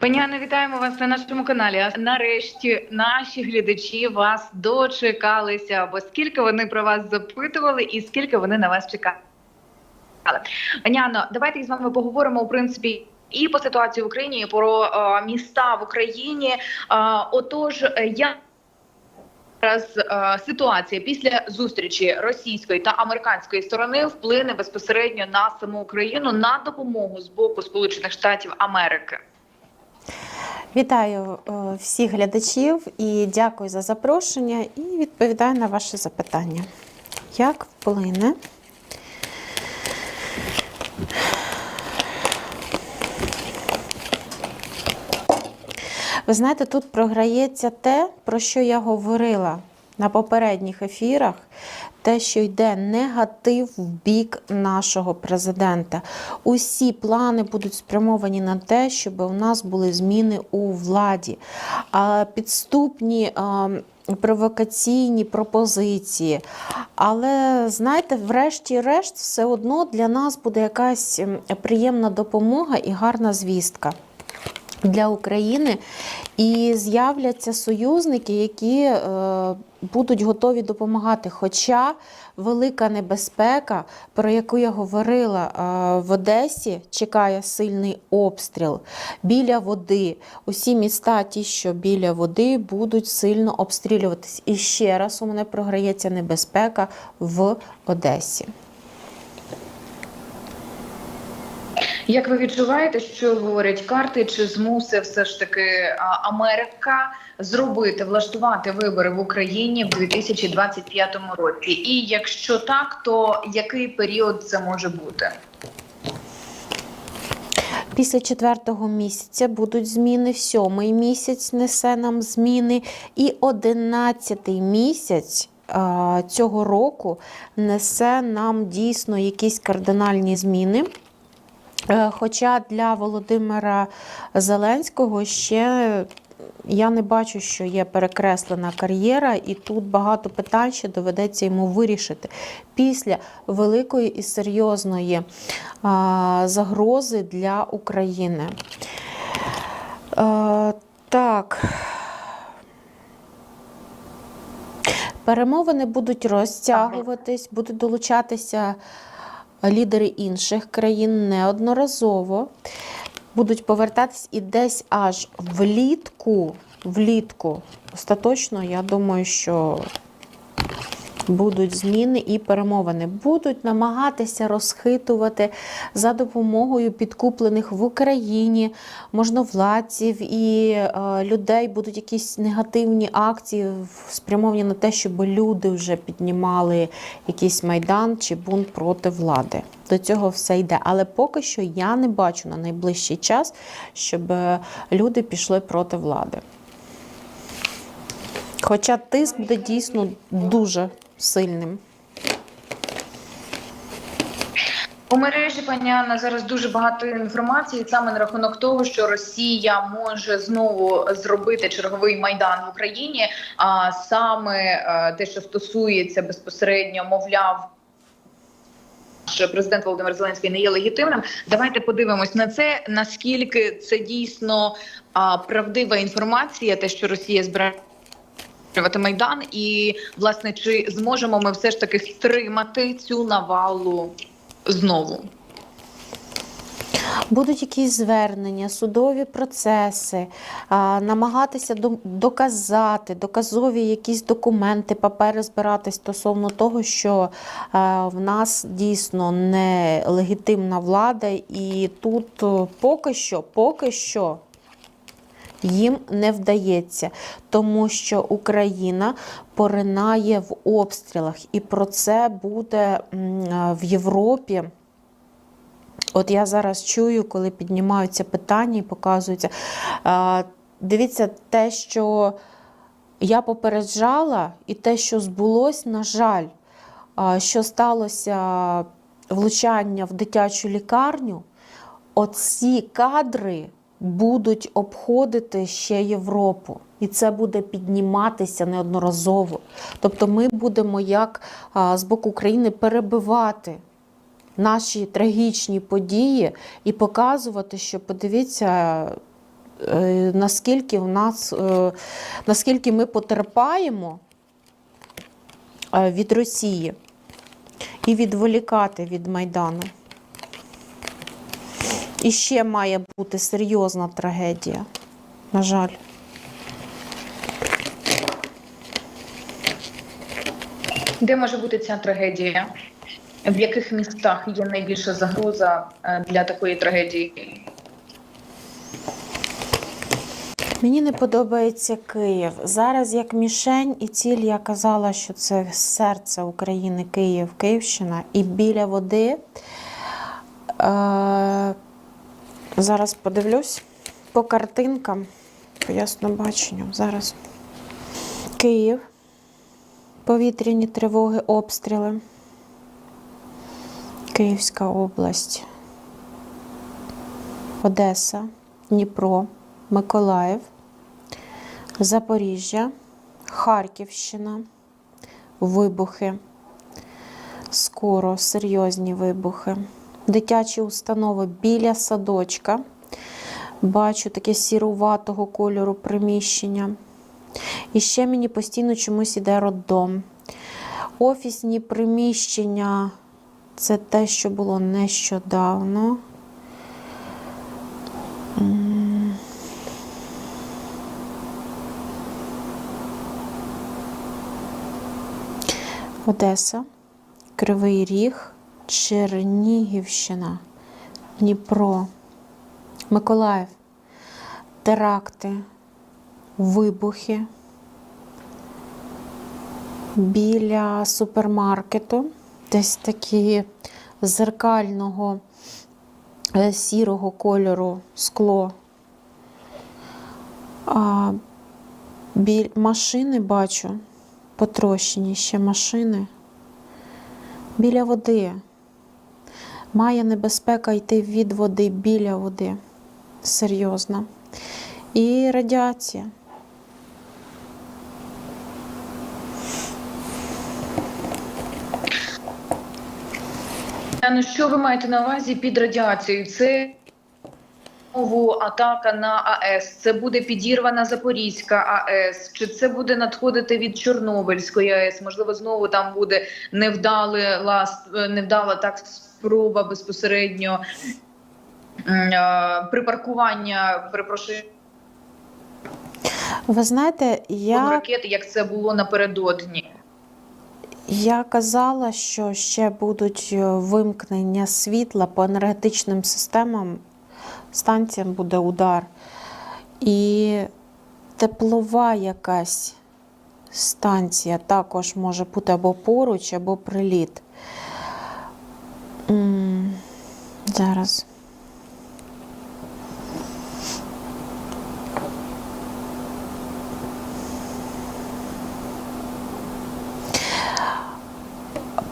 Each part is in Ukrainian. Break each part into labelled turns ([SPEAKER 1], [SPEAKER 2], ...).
[SPEAKER 1] Пані Анно, вітаємо вас на нашому каналі. Нарешті наші глядачі вас дочекалися, бо скільки вони про вас запитували, і скільки вони на вас чекали. Пані Анно, давайте з вами поговоримо у принципі. І по ситуації в Україні, і про е, міста в Україні. Е, отож, е, я зараз ситуація після зустрічі російської та американської сторони вплине безпосередньо на саму Україну на допомогу з боку Сполучених Штатів Америки.
[SPEAKER 2] Вітаю е, всіх глядачів і дякую за запрошення. І відповідаю на ваше запитання. Як вплине? Ви знаєте, тут програється те, про що я говорила на попередніх ефірах, те, що йде негатив в бік нашого президента. Усі плани будуть спрямовані на те, щоб у нас були зміни у владі. Підступні. Провокаційні пропозиції. Але знаєте, врешті-решт, все одно для нас буде якась приємна допомога і гарна звістка для України. І з'являться союзники, які е, будуть готові допомагати. Хоча велика небезпека, про яку я говорила е, в Одесі, чекає сильний обстріл біля води. Усі міста, ті, що біля води, будуть сильно обстрілюватись. І ще раз у мене програється небезпека в Одесі.
[SPEAKER 1] Як ви відчуваєте, що говорять карти? Чи змусить все ж таки Америка зробити влаштувати вибори в Україні в 2025 році? І якщо так, то який період це може бути?
[SPEAKER 2] Після четвертого місяця будуть зміни, сьомий місяць несе нам зміни, і одинадцятий місяць цього року несе нам дійсно якісь кардинальні зміни. Е, Хоча для Володимира Зеленського ще я не бачу, що є перекреслена кар'єра, і тут багато питань ще доведеться йому вирішити після великої і серйозної загрози для України. Е, так. Перемовини будуть розтягуватись, будуть долучатися лідери інших країн неодноразово. Будуть повертатись і десь аж влітку, влітку, остаточно, я думаю, що будуть зміни і перемовини. Будуть намагатися розхитувати за допомогою підкуплених в Україні можновладців і е, людей. Будуть якісь негативні акції спрямовані на те, щоб люди вже піднімали якийсь майдан чи бунт проти влади. До цього все йде. Але поки що я не бачу на найближчий час, щоб е, люди пішли проти влади. Хоча тиск буде дійсно дуже сильним.
[SPEAKER 1] У мережі пані Анна зараз дуже багато інформації саме на рахунок того, що Росія може знову зробити черговий майдан в Україні. А саме е, те, що стосується безпосередньо, мовляв. що Президент Володимир Зеленський не є легітимним. Давайте подивимось на це. Наскільки це дійсно а, правдива інформація, те, що Росія збирає майдан, і власне чи зможемо ми все ж таки стримати цю навалу знову?
[SPEAKER 2] Будуть якісь звернення, судові процеси, намагатися до- доказати, доказові якісь документи, папери збирати стосовно того, що в нас дійсно не легітимна влада, і тут поки що, поки що. Їм не вдається, тому що Україна поринає в обстрілах, і про це буде в Європі. От я зараз чую, коли піднімаються питання і показуються. Дивіться, те, що я попереджала, і те, що збулось, на жаль, що сталося влучання в дитячу лікарню, оці кадри будуть обходити ще Європу. І це буде підніматися неодноразово. Тобто ми будемо як з боку України перебивати наші трагічні події і показувати, що подивіться, е, наскільки в нас, е, наскільки ми потерпаємо е, від Росії і відволікати від Майдану. І ще має бути серйозна трагедія. На жаль.
[SPEAKER 1] Де може бути ця трагедія? В яких містах є найбільша загроза е, для такої трагедії?
[SPEAKER 2] Мені не подобається Київ. Зараз як мішень і ціль я казала, що це серце України, Київ, Київщина. І біля води. Зараз подивлюсь по картинкам, по яснобаченню. Зараз. Київ, повітряні тривоги, обстріли. Київська область, Одеса, Дніпро, Миколаїв, Запоріжжя, Харківщина, вибухи. Скоро серйозні вибухи. Дитячі установи біля садочка. Бачу таке сіруватого кольору приміщення. І ще мені постійно чомусь іде роддом. Офісні приміщення це те, що було нещодавно. Одеса, Кривий Ріг, Чернігівщина, Дніпро, Миколаїв, теракти, вибухи біля супермаркету, десь такі зеркального е, сірого кольору скло. А, біль... Машини бачу, потрощені ще машини. Біля води. Має небезпека йти від води біля води. Серйозна. І радіація.
[SPEAKER 1] Ну що ви маєте на увазі під радіацією? Це знову атака на АЕС. Це буде підірвана Запорізька АЕС, чи це буде надходити від Чорнобильської АЕС? Можливо, знову там буде невдале ласт, невдала так спроба безпосередньо е, припаркування, перепрошую,
[SPEAKER 2] Ви знаєте, я.
[SPEAKER 1] ракети, як це було напередодні.
[SPEAKER 2] Я казала, що ще будуть е, вимкнення світла по енергетичним системам, станціям буде удар. І теплова якась станція також може бути або поруч, або приліт. М, Зараз.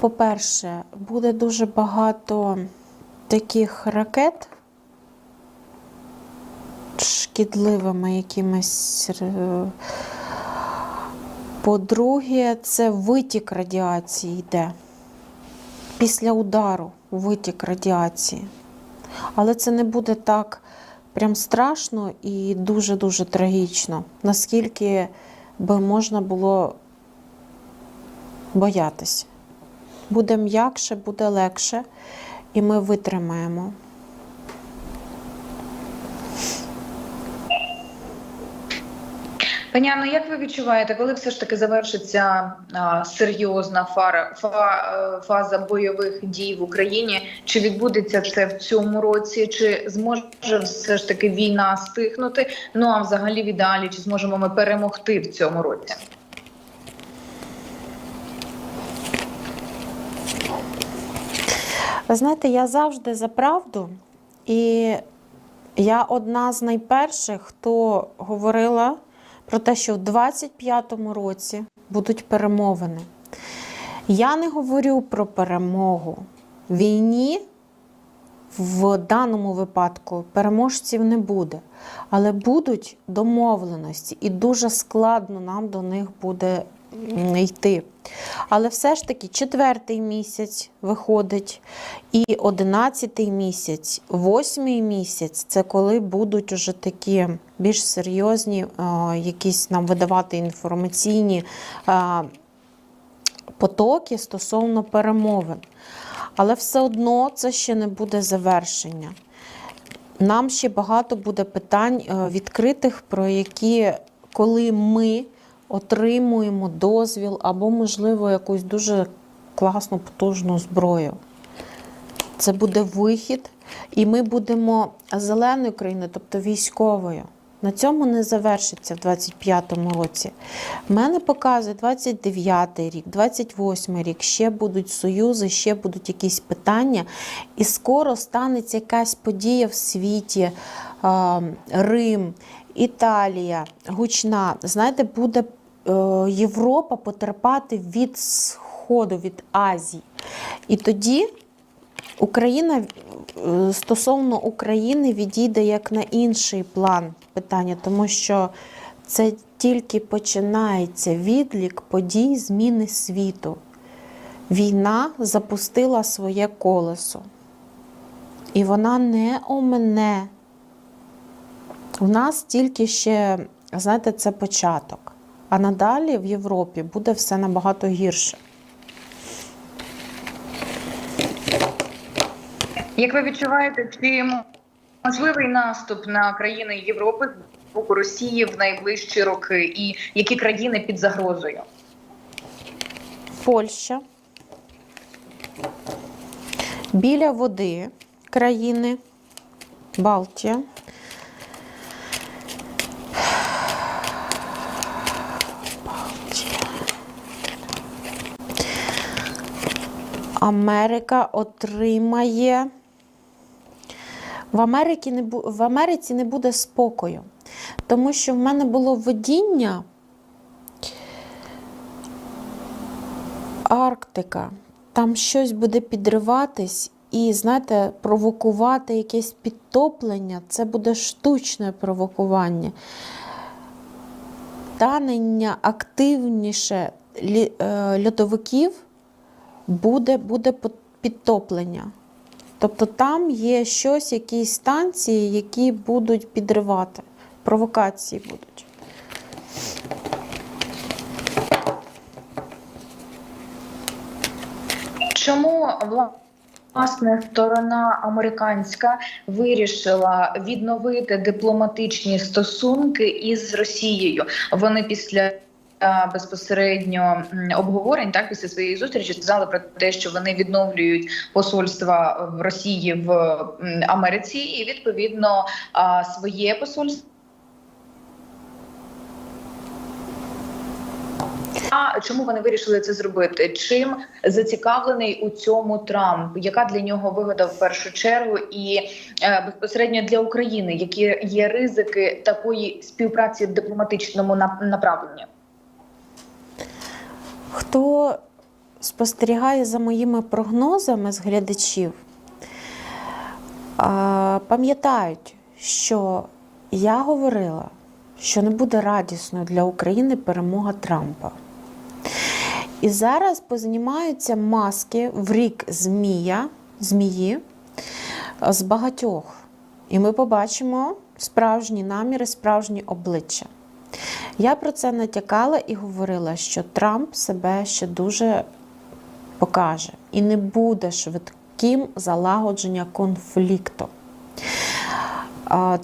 [SPEAKER 2] По-перше, буде дуже багато таких ракет шкідливими якимись. е, По-друге, це витік радіації йде. Після удару витік радіації. Але це не буде так прям страшно і дуже-дуже трагічно, наскільки би можна було боятися. Буде м'якше, буде легше, і ми витримаємо.
[SPEAKER 1] Пані Анно, як ви відчуваєте, коли все ж таки завершиться а, серйозна фара, фа, е, фаза бойових дій в Україні? Чи відбудеться це в цьому році? Чи зможе все ж таки війна стихнути? Ну а взагалі в чи зможемо ми перемогти в цьому році?
[SPEAKER 2] Ви знаєте, я завжди за правду, і я одна з найперших, хто говорила про те, що в 25-му році будуть перемовини. Я не говорю про перемогу. Війні в даному випадку переможців не буде, але будуть домовленості, і дуже складно нам до них буде йти. Але все ж таки четвертий місяць виходить, і одинадцятий місяць, восьмий місяць це коли будуть уже такі більш серйозні, е, якісь нам видавати інформаційні е, потоки стосовно перемовин. Але все одно це ще не буде завершення. Нам ще багато буде питань е, відкритих, про які, коли ми отримуємо дозвіл або, можливо, якусь дуже класну, потужну зброю. Це буде вихід, і ми будемо зеленою країною, тобто військовою. На цьому не завершиться в 25-му році. Мене показує 29-й рік, 28-й рік, ще будуть союзи, ще будуть якісь питання, і скоро станеться якась подія в світі, Рим, Італія, гучна. Знаєте, буде Європа потерпати від Сходу, від Азії. І тоді Україна е, стосовно України відійде як на інший план питання, тому що це тільки починається відлік подій зміни світу. Війна запустила своє колесо. І вона не омене. У нас тільки ще, знаєте, це початок. А надалі в Європі буде все набагато гірше.
[SPEAKER 1] Як ви відчуваєте, чи можливий наступ на країни Європи з боку Росії в найближчі роки, і які країни під загрозою?
[SPEAKER 2] Польща. Біля води країни Балтія. Америка отримає. В, Америці не в Америці не буде спокою, тому що в мене було видіння. Арктика, там щось буде підриватись, і, знаєте, провокувати якесь підтоплення це буде штучне провокування. Танення активніше е, льодовиків буде, буде підтоплення. Тобто там є щось, якісь станції, які будуть підривати, провокації будуть.
[SPEAKER 1] Чому власне сторона американська вирішила відновити дипломатичні стосунки із Росією? Вони після безпосередньо обговорень, так після своєї зустрічі сказали про те, що вони відновлюють посольства в Росії в Америці, і відповідно своє посольство. А чому вони вирішили це зробити? Чим зацікавлений у цьому Трамп? Яка для нього вигода в першу чергу, і е, безпосередньо для України, які є ризики такої співпраці в дипломатичному нап- направленні?
[SPEAKER 2] Хто спостерігає за моїми прогнозами з глядачів, пам'ятають, що я говорила, що не буде радісною для України перемога Трампа. І зараз познімаються маски в рік змія, змії з багатьох. І ми побачимо справжні наміри, справжні обличчя. Я про це натякала і говорила, що Трамп себе ще дуже покаже і не буде швидким залагодження конфлікту.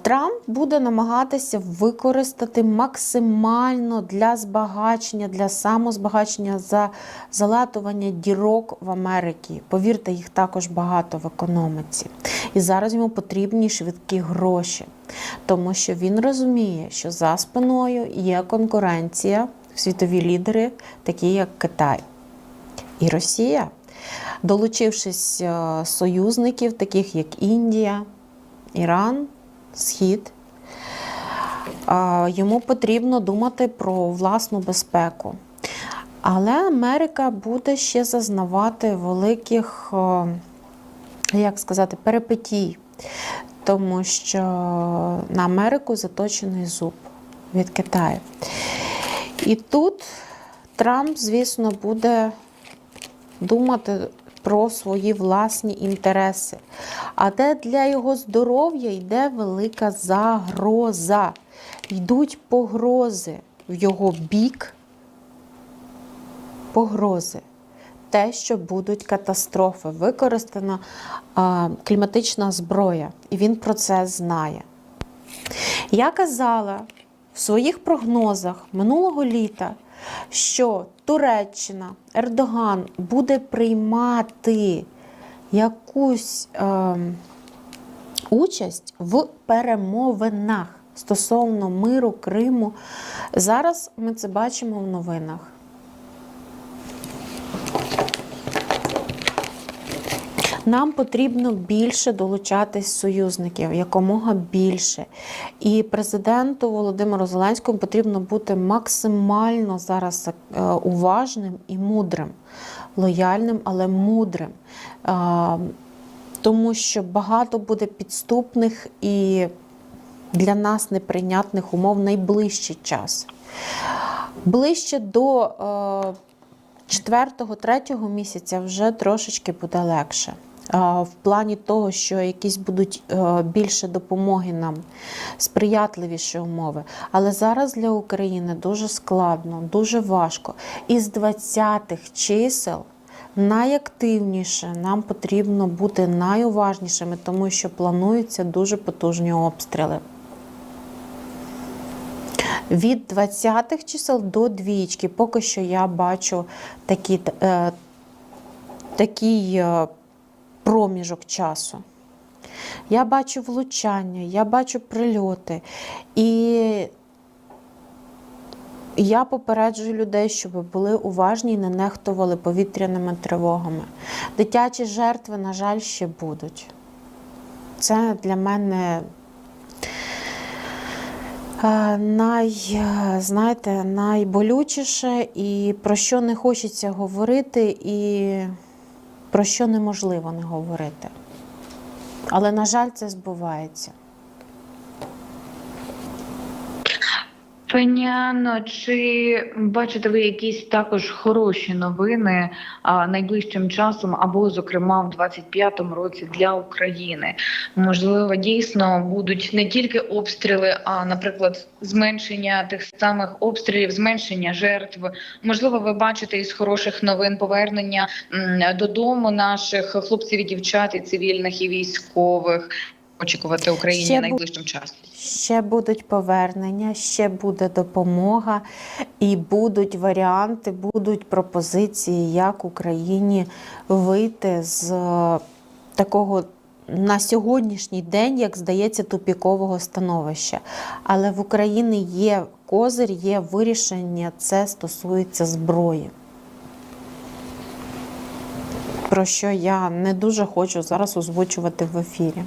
[SPEAKER 2] Трамп буде намагатися використати максимально для збагачення, для самозбагачення за залатування дірок в Америці. Повірте, їх також багато в економіці. І зараз йому потрібні швидкі гроші, тому що він розуміє, що за спиною є конкуренція, світові лідери, такі як Китай і Росія, долучившись е, союзників, таких як Індія, Іран, Схід. Йому потрібно думати про власну безпеку. Але Америка буде ще зазнавати великих, е, як сказати, перипетій, тому що на Америку заточений зуб від Китаю. І тут Трамп, звісно, буде думати про свої власні інтереси. А де для його здоров'я йде велика загроза. Йдуть погрози в його бік. Погрози. Те, що будуть катастрофи, використана а, кліматична зброя, і він про це знає. Я казала в своїх прогнозах минулого літа, що Туреччина, Ердоган буде приймати якусь е, участь в перемовинах стосовно миру Криму. Зараз ми це бачимо в новинах. Нам потрібно більше долучатись союзників, якомога більше. І президенту Володимиру Зеленському потрібно бути максимально зараз е, уважним і мудрим, лояльним, але мудрим. Е, Тому що багато буде підступних і для нас неприйнятних умов найближчий час. Ближче до е, четвертого-третього місяця вже трошечки буде легше. В плані того, що якісь будуть е, більше допомоги нам, сприятливіші умови. Але зараз для України дуже складно, дуже важко. Із 20-х чисел найактивніше нам потрібно бути найуважнішими, тому що плануються дуже потужні обстріли. Від 20-х чисел до двічки. Поки що я бачу такі, е, такий е, проміжок часу. Я бачу влучання, я бачу прильоти. І я попереджую людей, щоб були уважні і не нехтували повітряними тривогами. Дитячі жертви, на жаль, ще будуть. Це для мене Е, най, знаєте, найболючіше і про що не хочеться говорити, і про що неможливо не говорити. Але, на жаль, це збувається.
[SPEAKER 1] Пані Анно, чи бачите ви якісь також хороші новини а, найближчим часом, або, зокрема, в 25-му році для України? Можливо, дійсно будуть не тільки обстріли, а, наприклад, зменшення тих самих обстрілів, зменшення жертв. Можливо, ви бачите із хороших новин повернення додому наших хлопців і дівчат, і цивільних, і військових. Очікувати Україні
[SPEAKER 2] Ще
[SPEAKER 1] найближчим часом.
[SPEAKER 2] Ще будуть повернення, ще буде допомога, і будуть варіанти, будуть пропозиції, як Україні вийти з е, такого на сьогоднішній день, як здається, тупікового становища. Але в Україні є козир, є вирішення, це стосується зброї. Про що я не дуже хочу зараз озвучувати в ефірі.